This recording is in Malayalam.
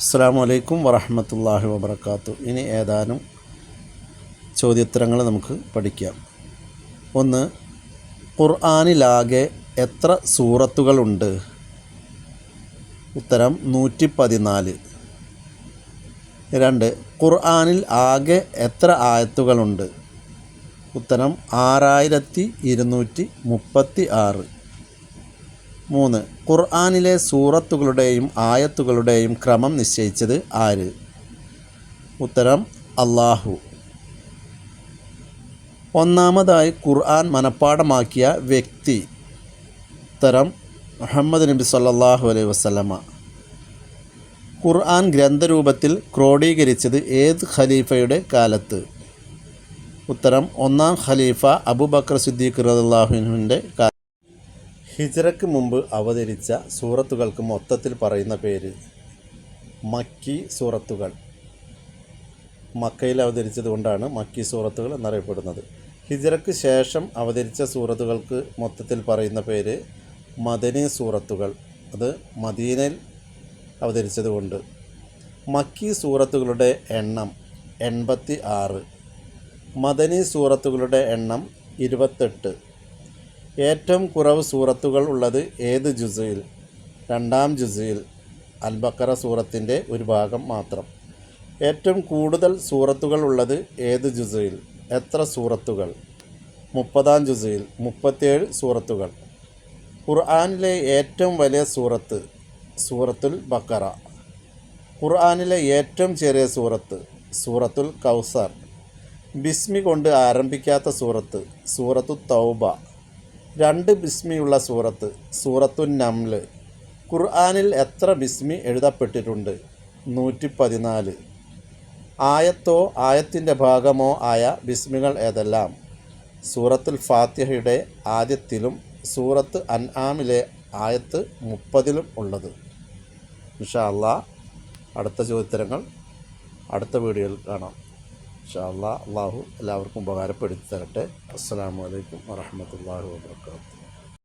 അസ്സാം വലൈക്കും വറഹമത്തല്ലാഹി വബർക്കാത്തു ഇനി ഏതാനും ചോദ്യോത്തരങ്ങൾ നമുക്ക് പഠിക്കാം. ഒന്ന് ഖുർആാനിലാകെ എത്ര സൂറത്തുകളുണ്ട്? ഉത്തരം നൂറ്റി പതിനാല് രണ്ട് ഖുർആാനിൽ ആകെ എത്ര ആയത്തുകളുണ്ട്? ഉത്തരം ആറായിരത്തി ഇരുന്നൂറ്റി മുപ്പത്തി ആറ് മൂന്ന്. ഖുർആാനിലെ സൂറത്തുകളുടെയും ആയത്തുകളുടെയും ക്രമം നിശ്ചയിച്ചത് ആര്? ഉത്തരം അള്ളാഹു ഒന്നാമതായി ഖുർആൻ മനഃപ്പാടമാക്കിയ വ്യക്തി. ഉത്തരം മുഹമ്മദ് നബി സല്ലാഹു അലൈഹി വസ്ലമ ഖുർആൻ ഗ്രന്ഥരൂപത്തിൽ ക്രോഡീകരിച്ചത് ഏത് ഖലീഫയുടെ കാലത്ത്? ഉത്തരം ഒന്നാം ഖലീഫ അബൂബക്കർ സിദ്ദീഖ് റളിയല്ലാഹുവിന്റെ കാലത്ത്. ഹിജറയ്ക്ക് മുമ്പ് അവതരിച്ച സൂറത്തുകൾക്ക് മൊത്തത്തിൽ പറയുന്ന പേര് മക്കി സൂറത്തുകൾ. മക്കയിൽ അവതരിച്ചതുകൊണ്ടാണ് മക്കി സൂറത്തുകൾ എന്നറിയപ്പെടുന്നത്. ഹിജറയ്ക്ക് ശേഷം അവതരിച്ച സൂറത്തുകൾക്ക് മൊത്തത്തിൽ പറയുന്ന പേര് മദനി സൂറത്തുകൾ. അത് മദീനയിൽ അവതരിച്ചതുകൊണ്ട് മക്കി സൂറത്തുകളുടെ എണ്ണം എൺപത്തി ആറ് മദനി സൂറത്തുകളുടെ എണ്ണം ഇരുപത്തെട്ട്. ഏറ്റവും കുറവ് സൂറത്തുകൾ ഉള്ളത് ഏത് ജുസയിൽ രണ്ടാം ജുസയിൽ അൽബക്കറ സൂറത്തിന്റെ ഒരു ഭാഗം മാത്രം. ഏറ്റവും കൂടുതൽ സൂറത്തുകൾ ഉള്ളത് ഏത് ജുസയിൽ എത്ര സൂറത്തുകൾ? മുപ്പതാം ജുസയിൽ മുപ്പത്തിയേഴ് സൂറത്തുകൾ. ഖുർആാനിലെ ഏറ്റവും വലിയ സൂറത്ത് സൂറത്തുൽ ബക്കറ. ഖുർആാനിലെ ഏറ്റവും ചെറിയ സൂറത്ത് സൂറത്തുൽ കൗസർ. ബിസ്മി കൊണ്ട് ആരംഭിക്കാത്ത സൂറത്ത് സൂറത്തു തൗബ. രണ്ട് ബിസ്മിയുള്ള സൂറത്ത് സൂറത്തു നംൽ ഖുർആാനിൽ എത്ര ബിസ്മി എഴുതപ്പെട്ടിട്ടുണ്ട്? നൂറ്റി പതിനാല് ആയത്തോ ആയത്തിന്റെ ഭാഗമോ ആയ ബിസ്മികൾ ഏതെല്ലാം? സൂറത്തുൽ ഫാത്തിഹയുടെ ആദ്യത്തിലും സൂറത്ത് അൻആമിലെ ആയത്ത് മുപ്പതിലും ഉള്ളത്. ഇൻഷാ അള്ളാ അടുത്ത ചോദ്യത്തരങ്ങൾ അടുത്ത വീഡിയോയിൽ കാണാം. ഇൻഷാ അള്ളാ അള്ളാഹു എല്ലാവർക്കും ഉപകാരപ്പെടുത്തി തരട്ടെ. അസ്സാം വലൈക്കും വാഹമത്തല്ലാഹു വാബർക്കാത്തു